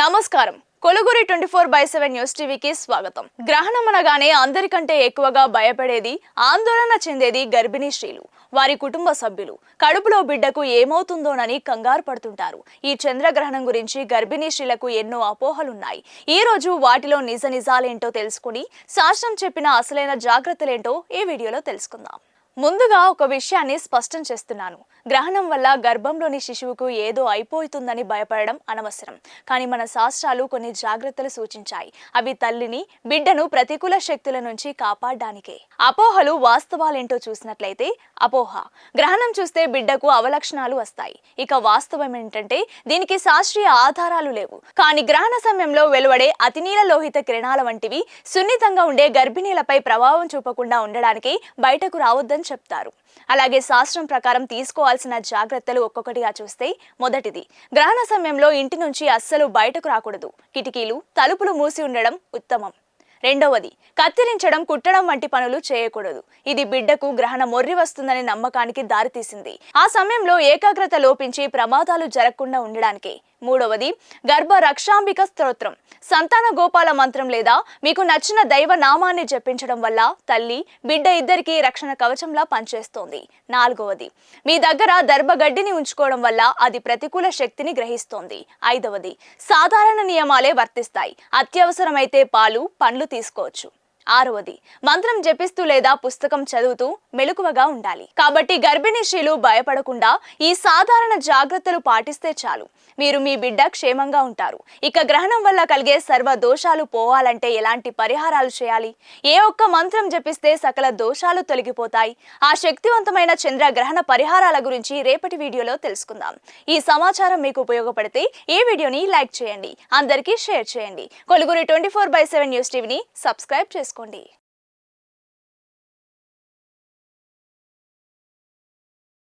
నమస్కారం. Koluguri twenty four by seven news టీవీకి స్వాగతం. గ్రహణం అనగానే అందరికంటే ఎక్కువగా భయపడేది ఆందోళన చెందేది గర్భిణీ స్త్రీలు వారి కుటుంబ సభ్యులు. కడుపులో బిడ్డకు ఏమవుతుందోనని కంగారు పడుతుంటారు. ఈ చంద్రగ్రహణం గురించి గర్భిణీ స్త్రీలకు ఎన్నో అపోహలున్నాయి. ఈ రోజు వాటిలో నిజ నిజాలేంటో తెలుసుకుని శాస్త్రం చెప్పిన అసలైన జాగ్రత్తలేంటో ఈ వీడియోలో తెలుసుకుందాం. ముందుగా ఒక విషయాన్ని స్పష్టం చేస్తున్నాను. గ్రహణం వల్ల గర్భంలోని శిశువుకు ఏదో అయిపోతుందని భయపడడం అనవసరం. కానీ మన శాస్త్రాలు కొన్ని జాగ్రత్తలు సూచించాయి. అవి తల్లిని బిడ్డను ప్రతికూల శక్తుల నుంచి కాపాడడానికే. అపోహలు వాస్తవాలేంటో చూసినట్లయితే అపోహ. గ్రహణం చూస్తే బిడ్డకు అవలక్షణాలు వస్తాయి. ఇక వాస్తవం ఏంటంటే దీనికి శాస్త్రీయ ఆధారాలు లేవు. కానీ గ్రహణ సమయంలో వెలువడే అతినీల లోహిత కిరణాల వంటివి సున్నితంగా ఉండే గర్భిణీలపై ప్రభావం చూపకుండా ఉండడానికి బయటకు రావద్దని చెప్తారు. అలాగే శాస్త్రం ప్రకారం తీసుకోవాల్సిన జాగ్రత్తలు ఒక్కొక్కటిగా చూస్తే మొదటిది గ్రహణ సమయంలో ఇంటి నుంచి అస్సలు బయటకు రాకూడదు. కిటికీలు తలుపులు మూసి ఉండడం ఉత్తమం. రెండవది కత్తిరించడం కుట్టడం వంటి పనులు చేయకూడదు. ఇది బిడ్డకు గ్రహణ మొర్రి వస్తుందనే నమ్మకానికి దారితీసింది. ఆ సమయంలో ఏకాగ్రత లోపించి ప్రమాదాలు జరగకుండా ఉండడానికి. మూడవది గర్భ రక్షాంబిక స్తోత్రం. సంతాన గోపాల మంత్రం లేదా మీకు నచ్చిన దైవ నామాన్ని జపించడం వల్ల తల్లి బిడ్డ ఇద్దరికీ రక్షణ కవచంలా పనిచేస్తోంది. నాలుగవది మీ దగ్గర దర్భగడ్డిని ఉంచుకోవడం వల్ల అది ప్రతికూల శక్తిని గ్రహిస్తోంది. ఐదవది సాధారణ నియమాలే వర్తిస్తాయి. అత్యవసరమైతే పాలు పండ్లు తీసుకోవచ్చు. ఆరవది. మంత్రం జపిస్తూ లేదా పుస్తకం చదువుతూ మెలకువగా ఉండాలి. కాబట్టి గర్భిణీ స్త్రీలు భయపడకుండా ఈ సాధారణ జాగ్రత్తలు పాటిస్తే చాలు. మీరు మీ బిడ్డ క్షేమంగా ఉంటారు. ఇక గ్రహణం వల్ల కలిగే సర్వ దోషాలు పోవాలంటే ఎలాంటి పరిహారాలు చేయాలి? ఏ ఒక్క మంత్రం జపిస్తే సకల దోషాలు తొలగిపోతాయి? ఆ శక్తివంతమైన చంద్ర గ్రహణ పరిహారాల గురించి రేపటి వీడియోలో తెలుసుకుందాం. ఈ సమాచారం మీకు ఉపయోగపడితే ఈ వీడియోని లైక్ చేయండి. అందరికీ షేర్ చేయండి. Koluguri twenty four by seven news టీవీని సబ్స్క్రైబ్ చేసుకోండి.